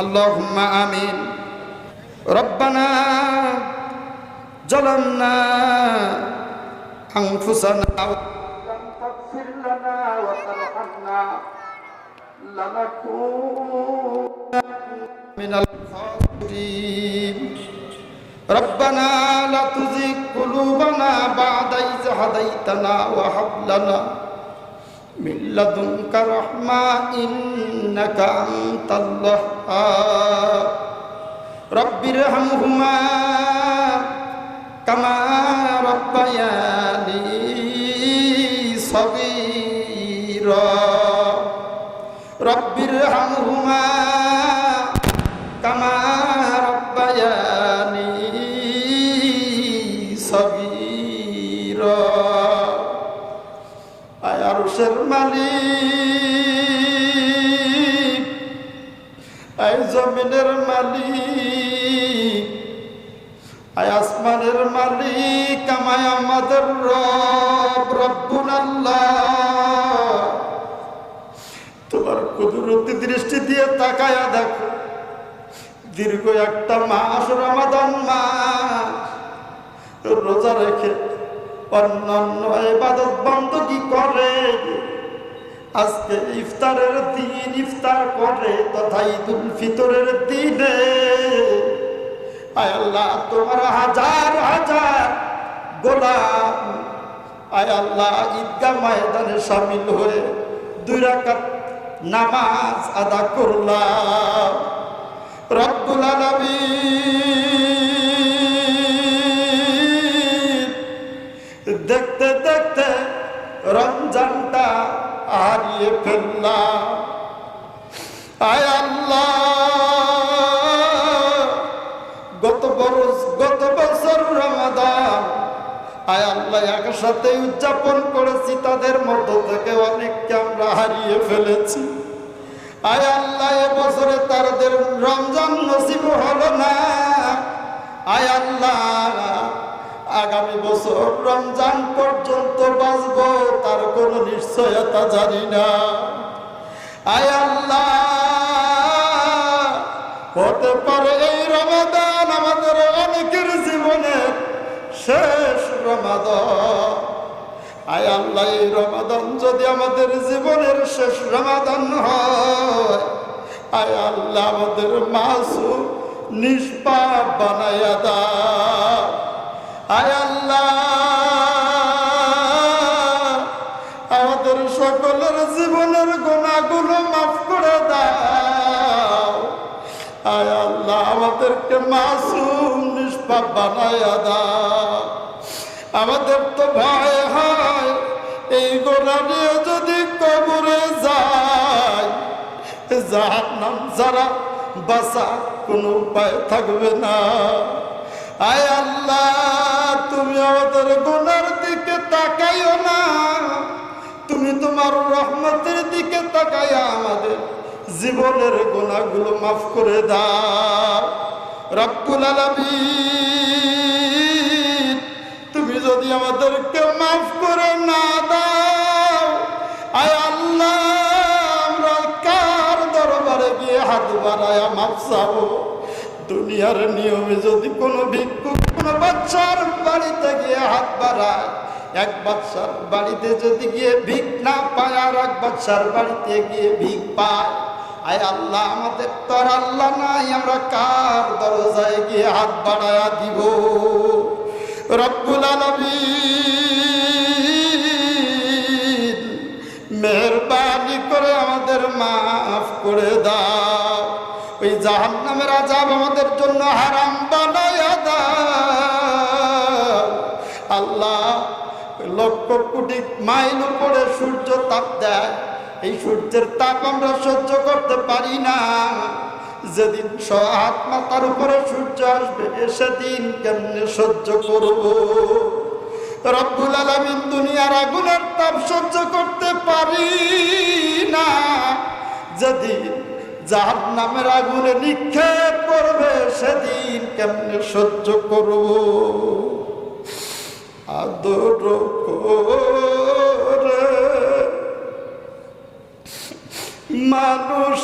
اللهم آمين ربنا ظلمنا أنفسنا لم تغفر لنا وترحمنا لنكون من الخاسرين ربنا لا تزغ قلوبنا بعد إذ هديتنا وهب لنا মিল্লাদুনক রহমা ইন্নাকা আনতাল্লাহ রব্বির হামহুমা কামা রব্বায়ানি সগীরা রব্বির হামহুমা জমিনের মালিক। আয় আসমানের মালিক, আমায় আমাদের রব রব্বুল আল্লাহ। তোমার কুদরতি দৃষ্টি দিয়ে তাকায়া দেখো। দীর্ঘ একটা মাস রমাদান মাস। রোজা রেখে অন্যান্য এবাদত বন্ধ কি করে? আজকে ইফতারের দিন, ইফতার করে তথা ঈদুল ফিতরের দিনে। আয় আল্লাহ, তোমার হাজার হাজার গোলাম। আয় আল্লাহ ঈদগা ময়দানে সামিল হয়ে দুই রাকাত নামাজ আদা করলাম। রব্বুল দেখতে দেখতে রমজানটা হারিয়ে ফেললাম আয় আল্লাহ, গত বরস গত বছর রমাদান। আয় আল্লাহ, একসাথে উদযাপন করেছি, তাদের মধ্য থেকে অনেককে আমরা হারিয়ে ফেলেছি। আয় আল্লাহ এবছরে তাদের রমজান নসিব হলো না। আয় আল্লাহ, আগামী বছর রমজান নিশ্চয়তা জানি না। আয় আল্লাহ, হতে পারে এই রমাদান আমাদের অনেকের জীবনের শেষ রমাদান। আয় আল্লাহ, এই রমাদান যদি আমাদের জীবনের শেষ রমাদান হয়, আয় আল্লাহ আমাদের মাসু নিষ্পাপ বানাইয়া দাও। আয় আল্লাহ জীবনের গুণাগুলো মাফ করে দাও। আয় আল্লাহ, আমাদেরকে মাসুম, নিষ্পাপ বানাইয়া দাও। আমাদের তো ভয় হয়, এই গোড়া নিয়ে যদি কবরে যায় যার নাম যারা বাসা কোনো উপায় থাকবে না। আয় আল্লাহ, তুমি আমাদের গোনার দিকে তাকাইও না। তোমার রহমতের দিকে তাকাইয়া আমাদের জীবনের গোনাগুলো মাফ করে দাও। রব্বুল আলামিন, তুমি যদি আমাদেরকে মাফ করে না দাও, আয় আল্লাহ, আমরা কার দরবারে গিয়ে হাত বাড়ায়া মাফ চাবো? দুনিয়ার নিয়মে যদি কোনো ভিক্ষু কোনো বাচ্চার বাড়িতে গিয়ে হাত বাড়ায় এক বাচ্চার বাড়িতে যদি গিয়ে ভিক না পায় আর এক বাচ্চার বাড়িতে গিয়ে ভিক পায়। আয় আল্লাহ, আমাদের তো আর আল্লাহ নাই, আমরা কার দরজায় গিয়ে হাত বাড়ায়া দিব? রব্বুল আলামিন, মেহরবানি করে আমাদের মাফ করে দাও। ওই জাহান্নামের আজাব আমাদের জন্য হারাম কোটি মাইল উপরে সূর্য তাপ দেয়। এই সূর্যের তাপ আমরা সহ্য করতে পারি না। যেদিন হাত মাথার উপরে সূর্য আসবে, সেদিন কেমনে সহ্য করব? রব্বুল আলমিন দুনিয়ার আগুনের তাপ সহ্য করতে পারি না। যেদিন যার নামের আগুনে নিক্ষেপ করবে, সেদিন কেমনে সহ্য করব? আদর করে। মানুষ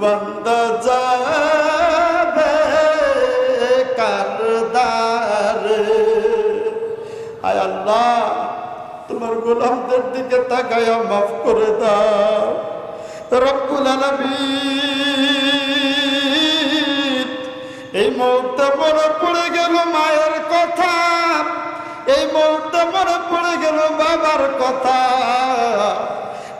বান্দা যাবে কারদারে। আয় আল্লাহ, তোমার গোলামদের দিকে তাকায়া মাফ করে দাও। রব্বুল আলামিন, এই মুহূর্তে মনে পড়ে গেল মায়ের কথা। এই মুহূর্তে মনে পড়ে গেল বাবার কথা।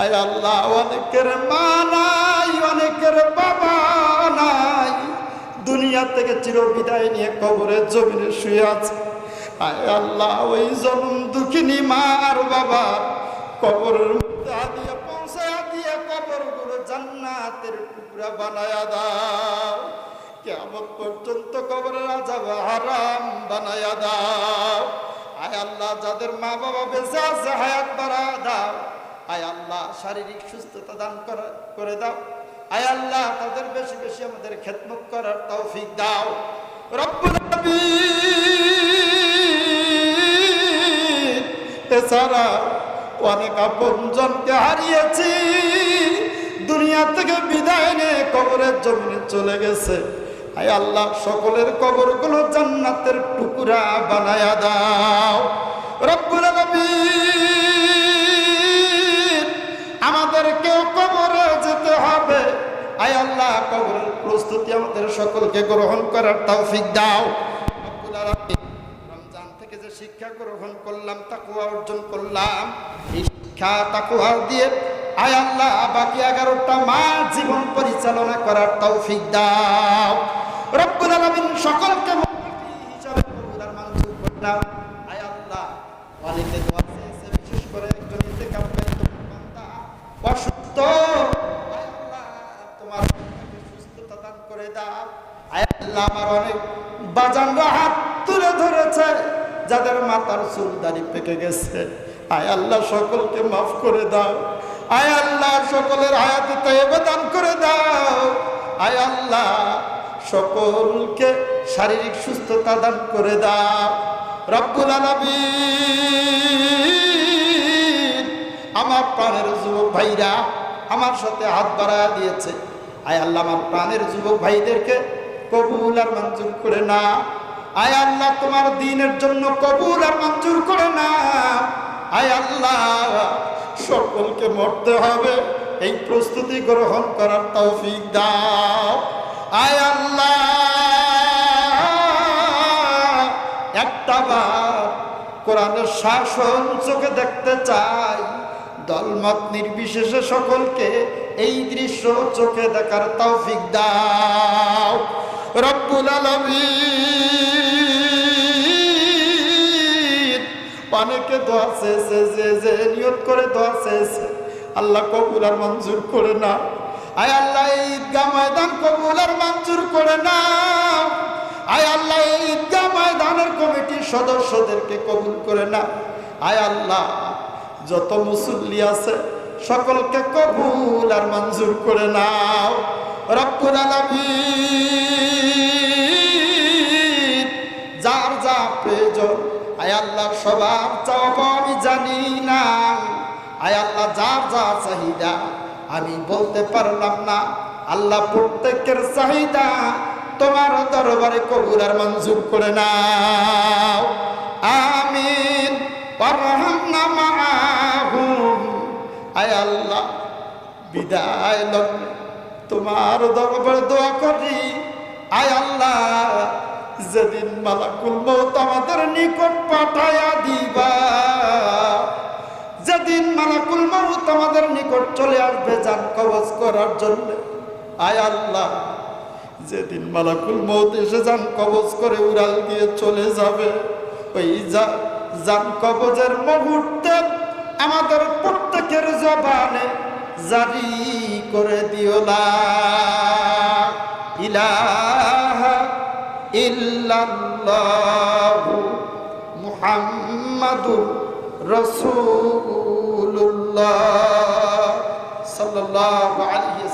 আয় আল্লাহ, অনেকের মা নাই, অনেকের বাবা নাই। দুনিয়া থেকে চির বিদায় নিয়ে কবরের জমিনে শুয়ে আছে। আয় আল্লাহ, ওই জনম দুঃখিনী মা আর বাবা কবরের মধ্যে দিয়ে পৌঁছায় দিয়ে কবরগুলো জান্নাতের টুকরা বানায়া দাও। কেমন পর্যন্ত কবরের আজাব হারাম বানায়া দাও। আয় আল্লাহ, যাদের মা বাবা বেঁচে আছে, হায়াত বাড়া দাও। আয় আল্লাহ, শারীরিক সুস্থতা দান করা- দাও। আয় আল্লাহ, তাদের বেশি বেশি আমাদের খেদমত করার তৌফিক দাও। রব্বুল এছাড়া অনেক আপনজনকে হারিয়েছি। দুনিয়া থেকে বিদায় নিয়ে কবরের জমিনে চলে গেছে। আয় আল্লাহ, সকলের কবরগুলো জান্নাতের টুকরা বানায়া দাও। কবরের প্রস্তুতি আমাদের সকলকে গ্রহণ করার তৌফিক দাও। রমজান থেকে যে শিক্ষা গ্রহণ করলাম তাকুয়া অর্জন করলাম, এই শিক্ষা তাকুয়া দিয়ে আয় আল্লাহ, বাকি এগারোটা মাস জীবন পরিচালনা করার তৌফিক দাও। রব্বুল আলামিন সকলকে হিসাবে কবুল আর মঞ্জুর করলাম আয় আল্লাহ। অনেকে বিশেষ করে একজন অসুস্থ করে অনেক বাজানরা হাত তুলে ধরেছে, যাদের চুল পেকে গেছে। আয় আল্লাহ সকলকে মাফ করে দাও। আয় আল্লাহ সকলের করে দাও। আয় আল্লাহ সকলকে শারীরিক সুস্থতা দান করে দাও। রব্বুল আমার প্রাণের যুবক ভাইরা, আমার সাথে হাত বাড়ায় দিয়েছে। আয় আল্লাহ, আমার প্রাণের যুবক ভাইদেরকে কবুল আর মঞ্জুর করে না। আয় আল্লাহ, তোমার দিনের জন্য কবুল আর মঞ্জুর করে না। আয় আল্লাহ, সকলকে মরতে হবে। এই প্রস্তুতি গ্রহণ করার তৌফিক দাও। আয় আল্লাহ, একটা বার কোরআনের শাসন চোখে দেখতে চাই। দলমত নির্বিশেষে সকলকে এই দৃশ্য চোখে দেখার তৌফিক দাও। রব্বুল আলামিন। অনেকে দোয়া চেয়েছে, যে যে নিয়ত করে দোয়া চেয়েছে। আল্লাহ কবুল আর মঞ্জুর করে না আয় আল্লাহ এই ময়দান কবুল আর মঞ্জুর করে না আয় আল্লাহ এই ময়দানের কমিটির সদস্যদেরকে কবুল করে না আয় আল্লাহ যত মুসল্লি আছে, সকলকে কবুল আর মঞ্জুর করে নাও। রব্বুল যার যা প্রয়োজন, আয় আল্লাহ সবার চাওয়া আমি জানি না। আয় আল্লাহ যার যা চাহিদা, আমি বলতে পারলাম না। আল্লাহ প্রত্যেকের চাহিদা তোমার দরবারে কবুল আর মঞ্জুর করে নাও। আমিন। আল্লাহ, বিদায় লগ্নে তোমার দরবারে দোয়া করি। আয় আল্লাহ, যেদিন মালাকুল মৌত আমাদের নিকট পাঠায়া দিবা। যেদিন মালাকুল মৌত আমাদের নিকট চলে আসবে যান কবজ করার জন্য। আয় আল্লাহ, যেদিন মালাকুল মৌত এসে যান কবজ করে উড়াল দিয়ে চলে যাবে। ওই যা- যান কবজের মুহূর্তে আমাদের প্রত্যেকের জবানে জারি করে দিও ইলাহা ইল্লাল্লাহু মুহাম্মাদুর রাসূলুল্লাহ সাল্লাল্লাহু আলাইহি